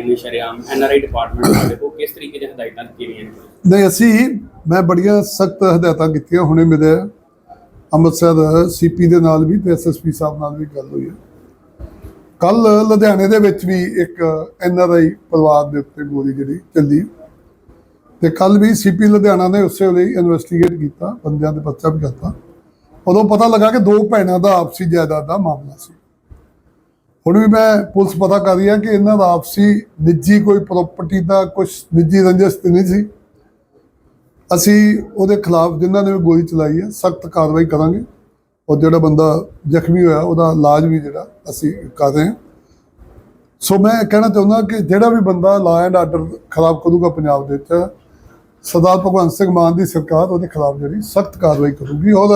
ਰਹੇ ਨੇ ਸ਼ਰਿਆਮ NRI department ਵਾਲੇ ਕੋ ਕਿਸ ਤਰੀਕੇ ਦੀਆਂ ਹਦਾਇਤਾਂ ਦਿੱਤੀਆਂ ਗਈਆਂ ਨੇ? ਨਹੀਂ, ਅਸੀਂ, ਮੈਂ ਬੜੀਆਂ ਸਖਤ ਹਦਾਇਤਾਂ ਕੀਤੀਆਂ, ਹੁਣੇ ਮੇਰੇ ਅੰਮ੍ਰਿਤਸਰ ਸੀਪੀ ਦੇ ਨਾਲ ਵੀ ਤੇ ਐਸਐਸਪੀ ਸਾਹਿਬ ਨਾਲ ਵੀ ਗੱਲ ਹੋਈ ਹੈ। ਕੱਲ ਲੁਧਿਆਣੇ ਦੇ ਵਿੱਚ ਵੀ ਇੱਕ ਐਨਆਰਆਈ ਪਰਿਵਾਰ ਦੇ ਉੱਤੇ ਗੋਲੀ ਜਿਹੜੀ ਚੱਲੀ। ਤੇ ਕੱਲ ਵੀ ਸੀਪੀ ਲੁਧਿਆਣਾ ਨੇ ਉਸੇ ਵੇਲੇ ਇਨਵੈਸਟੀਗੇਟ ਕੀਤਾ, ਬੰਦਿਆਂ ਦੇ ਪਰਚਾ ਵੀ ਕਰਤਾ। ਉਦੋਂ ਪਤਾ ਲੱਗਾ ਕਿ ਦੋ ਭੈਣਾਂ ਦਾ ਆਪਸੀ ਜਾਇਦਾਦ ਦਾ ਮਾਮਲਾ ਸੀ। ਹੁਣ ਵੀ ਮੈਂ ਪੁਲਿਸ ਪਤਾ ਕਰ ਰਹੀ ਹੈ ਕਿ ਇਹਨਾਂ ਦਾ ਆਪਸੀ ਨਿੱਜੀ ਕੋਈ ਪ੍ਰਾਪਰਟੀ ਦਾ ਕੁਝ ਨਿੱਜੀ ਰੰਜਿਸ਼ ਤੇ ਨਹੀਂ ਸੀ। ਅਸੀਂ ਉਹਦੇ ਖਿਲਾਫ ਜਿਨ੍ਹਾਂ ਨੇ ਵੀ ਗੋਲੀ ਚਲਾਈ ਹੈ, ਸਖਤ ਕਾਰਵਾਈ ਕਰਾਂਗੇ। ਔਰ ਜਿਹੜਾ ਬੰਦਾ ਜ਼ਖਮੀ ਹੋਇਆ, ਉਹਦਾ ਇਲਾਜ ਵੀ ਜਿਹੜਾ ਅਸੀਂ ਕਰ ਰਹੇ ਹਾਂ। ਸੋ ਮੈਂ ਕਹਿਣਾ ਚਾਹੁੰਦਾ ਕਿ ਜਿਹੜਾ ਵੀ ਬੰਦਾ ਲਾ ਐਂਡ ਆਰਡਰ ਖਰਾਬ ਕਰੂਗਾ ਪੰਜਾਬ ਦੇ ਵਿੱਚ, ਸਰਦਾਰ ਭਗਵੰਤ ਸਿੰਘ ਮਾਨ ਦੀ ਸਰਕਾਰ ਉਹਦੇ ਖਿਲਾਫ ਜਿਹੜੀ ਸਖਤ ਕਾਰਵਾਈ ਕਰੂਗੀ। ਔਰ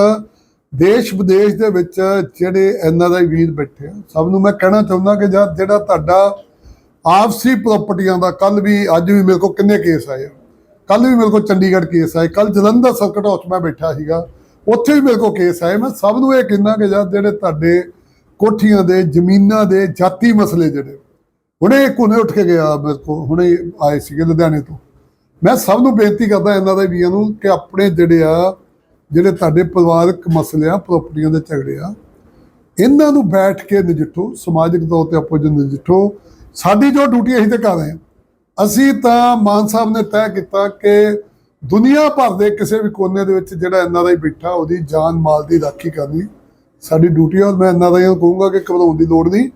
ਦੇਸ਼ ਵਿਦੇਸ਼ ਦੇ ਵਿੱਚ ਜਿਹੜੇ ਐਨਆਰਆਈ ਵੀਰ ਬੈਠੇ ਆ, ਸਭ ਨੂੰ ਮੈਂ ਕਹਿਣਾ ਚਾਹੁੰਦਾ ਕਿ ਜਦ ਜਿਹੜਾ ਤੁਹਾਡਾ ਆਪਸੀ ਪ੍ਰਾਪਰਟੀਆਂ ਦਾ ਕੱਲ ਵੀ, ਅੱਜ ਵੀ ਮੇਰੇ ਕੋਲ ਕਿੰਨੇ ਕੇਸ ਆਏ ਆ? ਕੱਲ ਵੀ ਮੇਰੇ ਕੋਲ ਚੰਡੀਗੜ੍ਹ ਕੇਸ ਆਏ ਕੱਲ ਜਲੰਧਰ ਸਰਕਟ ਹਾਊਸ ਮੈਂ ਬੈਠਾ ਸੀਗਾ, ਉੱਥੇ ਵੀ ਮੇਰੇ ਕੋਲ ਕੇਸ ਆਏ। ਮੈਂ ਸਭ ਨੂੰ ਇਹ ਕਹਿੰਦਾ ਕਿ ਜਦ ਜਿਹੜੇ ਤੁਹਾਡੇ ਕੋਠੀਆਂ ਦੇ, ਜ਼ਮੀਨਾਂ ਦੇ ਜਾਤੀ ਮਸਲੇ ਜਿਹੜੇ, ਹੁਣੇ ਕੋਨੇ ਉੱਠ ਕੇ ਗਿਆ ਮੇਰੇ ਕੋਲ, ਹੁਣੇ ਆਏ ਸੀਗੇ ਲੁਧਿਆਣੇ ਤੋਂ। ਮੈਂ ਸਭ ਨੂੰ ਬੇਨਤੀ ਕਰਦਾ ਇਹਨਾਂ ਦੇ ਵੀਆਂ ਨੂੰ ਕਿ ਆਪਣੇ ਜਿਹੜੇ ਆ ਜਿਹੜੇ ਤੁਹਾਡੇ ਪਰਿਵਾਰਕ ਮਸਲੇ ਆ ਪ੍ਰਾਪਰਟੀਆਂ ਦੇ ਝਗੜੇ ਆ, ਇਹਨਾਂ ਨੂੰ ਬੈਠ ਕੇ ਨਜਿੱਠੋ, ਸਮਾਜਿਕ ਤੌਰ ਤੇ ਆਪੋ ਜੀ ਨਜਿੱਠੋ। ਸਾਡੀ ਜੋ ਡਿਊਟੀ ਅਸੀਂ ਤੇ ਕਰ ਰਹੇ ਹਾਂ। ਅਸੀਂ ਤਾਂ ਮਾਨ ਸਾਹਿਬ ਨੇ ਤੈਅ ਕੀਤਾ ਕਿ ਦੁਨੀਆ ਭਰ ਦੇ ਕਿਸੇ ਵੀ ਕੋਨੇ ਦੇ ਵਿੱਚ ਜਿਹੜਾ ਐਨਆਰਆਈ ਬੈਠਾ, ਉਹਦੀ ਜਾਨ ਮਾਲ ਦੀ ਰਾਖੀ ਕਰਨੀ ਸਾਡੀ ਡਿਊਟੀ ਆ। ਔਰ ਮੈਂ ਐਨਆਰਆਈ ਨੂੰ ਕਹੂੰਗਾ ਕਿ ਘਬਰਾਉਣ ਦੀ ਲੋੜ ਨਹੀਂ।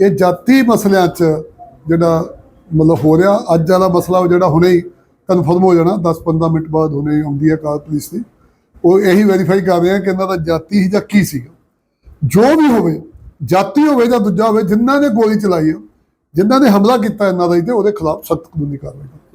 ਇਹ ਜਾਤੀ ਮਸਲਿਆਂ 'ਚ ਜਿਹੜਾ ਮਤਲਬ ਹੋ ਰਿਹਾ, ਅੱਜ ਵਾਲਾ ਮਸਲਾ ਉਹ ਜਿਹੜਾ ਹੁਣੇ ਹੀ ਕਨਫਰਮ ਹੋ ਜਾਣਾ। 10-15 ਮਿੰਟ ਬਾਅਦ ਹੁਣੇ ਆਉਂਦੀ ਹੈ ਕਾਰ ਪੁਲਿਸ ਦੀ। ਉਹ ਇਹੀ ਵੈਰੀਫਾਈ ਕਰ ਰਹੇ ਆ ਕਿ ਇਹਨਾਂ ਦਾ ਜਾਤੀ ਹੀ ਜਾਂ ਕੀ ਸੀਗਾ। ਜੋ ਵੀ ਹੋਵੇ, ਜਾਤੀ ਹੋਵੇ ਜਾਂ ਦੂਜਾ ਹੋਵੇ, ਜਿਨ੍ਹਾਂ ਨੇ ਗੋਲੀ ਚਲਾਈ ਆ, ਜਿਨ੍ਹਾਂ ਨੇ ਹਮਲਾ ਕੀਤਾ ਇਹਨਾਂ ਦਾ ਹੀ ਤੇ ਉਹਦੇ ਖਿਲਾਫ ਸਖਤ ਕਾਨੂੰਨੀ ਕਾਰਵਾਈ